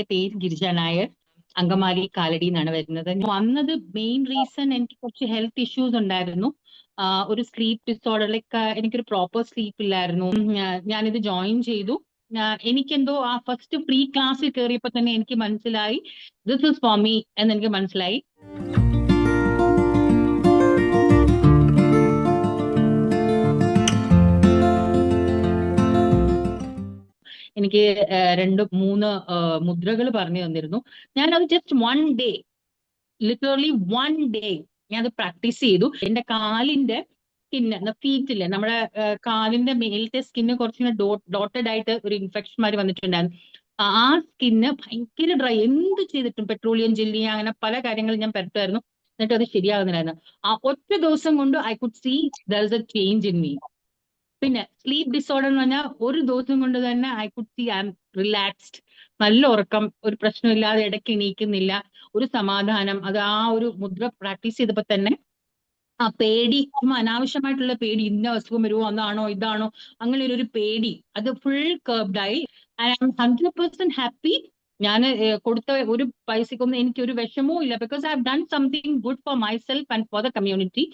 എന്റെ പേര് ഗിരിജ നായർ അങ്കമാലി കാലടി എന്നാണ് വരുന്നത്. വന്നത് മെയിൻ റീസൺ എനിക്ക് കുറച്ച് ഹെൽത്ത് ഇഷ്യൂസ് ഉണ്ടായിരുന്നു. ഒരു സ്ലീപ്പ് ഡിസോർഡർ ലൈക്ക് എനിക്കൊരു പ്രോപ്പർ സ്ലീപ്പ് ഇല്ലായിരുന്നു. ഞാനിത് ജോയിൻ ചെയ്തു. എനിക്കെന്തോ ആ ഫസ്റ്റ് ഫ്രീ ക്ലാസ്സിൽ കയറിയപ്പോൾ തന്നെ എനിക്ക് മനസ്സിലായി ദിസ് ഇസ് ഫോർ മീ എന്ന് എനിക്ക് മനസ്സിലായി. എനിക്ക് രണ്ട് മൂന്ന് മുദ്രകൾ പറഞ്ഞു തന്നിരുന്നു. ഞാൻ അത് just one day literally one day ഞാൻ അത് പ്രാക്ടീസ് ചെയ്തു എന്റെ കാലിന്റെ സ്കിന്ന് ഫീറ്റിൽ നമ്മുടെ കാലിന്റെ മേലത്തെ സ്കിന്ന് കുറച്ചിങ്ങനെ ഡോട്ടഡ് ആയിട്ട് ഒരു ഇൻഫെക്ഷൻ മാതിരി വന്നിട്ടുണ്ടായിരുന്നു. ആ സ്കിന്ന് ഭയങ്കര ഡ്രൈ എന്ത് ചെയ്തിട്ടും പെട്രോളിയം ജെല്ലി അങ്ങനെ പല കാര്യങ്ങളും ഞാൻ പെരട്ടുമായിരുന്നു എന്നിട്ട് അത് ശരിയാകുന്നില്ലായിരുന്നു. ആ ഒറ്റ ദിവസം കൊണ്ട് I could see there is a change in me പിന്നെ സ്ലീപ്പ് ഡിസോർഡർ എന്ന് പറഞ്ഞാൽ ഒരു ദിവസം കൊണ്ട് തന്നെ I could see I am relaxed നല്ല ഉറക്കം ഒരു പ്രശ്നമില്ലാതെ ഇടയ്ക്ക് എണീക്കുന്നില്ല. ഒരു സമാധാനം അത് ആ ഒരു മുദ്ര പ്രാക്ടീസ് ചെയ്തപ്പോൾ തന്നെ ആ പേടി അനാവശ്യമായിട്ടുള്ള പേടി ഇന്ന അസുഖം വരുമോ അതാണോ ഇതാണോ അങ്ങനെ ഒരു- പേടി. അത് full കേർബ്ഡായി I am hundred percent happy ഞാൻ കൊടുത്ത ഒരു പൈസക്കൊന്നും എനിക്ക് ഒരു വിഷമവും ഇല്ല. Because I have done something good for myself and for the community